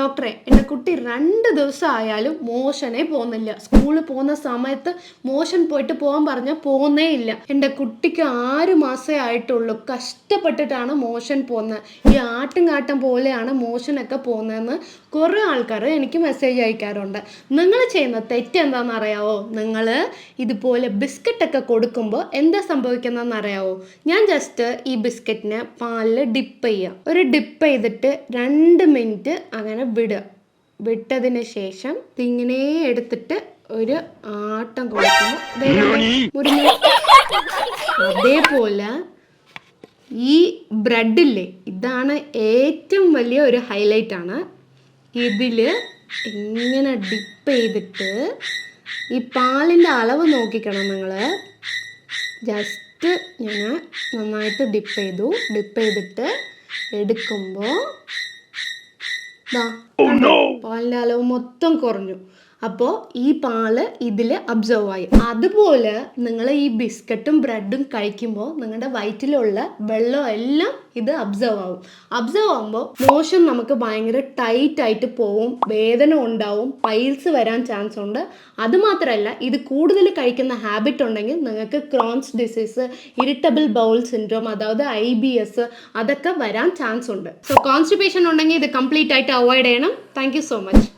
ഡോക്ടറെ എന്റെ കുട്ടി രണ്ട് ദിവസം ആയാലും മോഷനെ പോകുന്നില്ല. സ്കൂളിൽ പോകുന്ന സമയത്ത് മോശൻ പോയിട്ട് പോകാൻ പറഞ്ഞാൽ പോകുന്നേ ഇല്ല. എന്റെ കുട്ടിക്ക് ആറു മാസമേ ആയിട്ടുള്ളൂ. കഷ്ടപ്പെട്ടിട്ടാണ് മോശൻ പോകുന്നത് ഈ ആട്ടും കാട്ടം പോലെയാണ് മോശനൊക്കെ പോകുന്നതെന്ന് കുറേ ആൾക്കാർ എനിക്ക് മെസ്സേജ് അയക്കാറുണ്ട്. നിങ്ങൾ ചെയ്യുന്ന തെറ്റെന്താണെന്ന് അറിയാവോ നിങ്ങൾ ഇതുപോലെ ബിസ്ക്കറ്റൊക്കെ കൊടുക്കുമ്പോൾ എന്താ സംഭവിക്കുന്നതെന്ന് അറിയാവോ ഞാൻ ജസ്റ്റ് ഈ ബിസ്ക്കറ്റിനെ പാലിൽ ഡിപ്പ് ചെയ്യുക ഒരു ഡിപ്പ് ചെയ്തിട്ട് രണ്ട് മിനിറ്റ് അങ്ങനെ വിടുക വിട്ടതിന് ശേഷം തിങ്ങനെ എടുത്തിട്ട് ഒരു ആട്ടം കൊടുക്കുന്നു അതേപോലെ ഈ ബ്രെഡില്ലേ ഇതാണ് ഏറ്റവും വലിയ ഒരു ഹൈലൈറ്റ് ആണ്. ഇതിൽ ഇങ്ങനെ ഡിപ്പ് ചെയ്തിട്ട് ഈ പാലിന്റെ അളവ് നോക്കിക്കണം നിങ്ങൾ ജസ്റ്റ് ഞാൻ നന്നായിട്ട് ഡിപ്പ് ചെയ്തു. ഡിപ്പ് ചെയ്തിട്ട് എടുക്കുമ്പോൾ പാലിന്റെ അളവ് മൊത്തം കുറഞ്ഞു. അപ്പോൾ ഈ പാൽ ഇതിൽ അബ്സർവ് ആയി. അതുപോലെ നിങ്ങൾ ഈ ബിസ്ക്കറ്റും ബ്രെഡും കഴിക്കുമ്പോൾ നിങ്ങളുടെ വയറ്റിലുള്ള വെള്ളം എല്ലാം ഇത് അബ്സർവ് ആവും. അബ്സർവ് ആകുമ്പോൾ മോശം നമുക്ക് ഭയങ്കര ടൈറ്റ് ആയിട്ട് പോവും വേദന ഉണ്ടാവും പൈൽസ് വരാൻ ചാൻസ് ഉണ്ട്. അതുമാത്രമല്ല ഇത് കൂടുതൽ കഴിക്കുന്ന ഹാബിറ്റ് ഉണ്ടെങ്കിൽ നിങ്ങൾക്ക് Crohn's disease irritable bowel syndrome അതായത് ഐ ബി എസ് അതൊക്കെ വരാൻ ചാൻസ് ഉണ്ട്. സോ കോൺസ്റ്റിപ്പേഷൻ ഉണ്ടെങ്കിൽ ഇത് കംപ്ലീറ്റ് ആയിട്ട് അവോയ്ഡ് ചെയ്യണം. Thank so much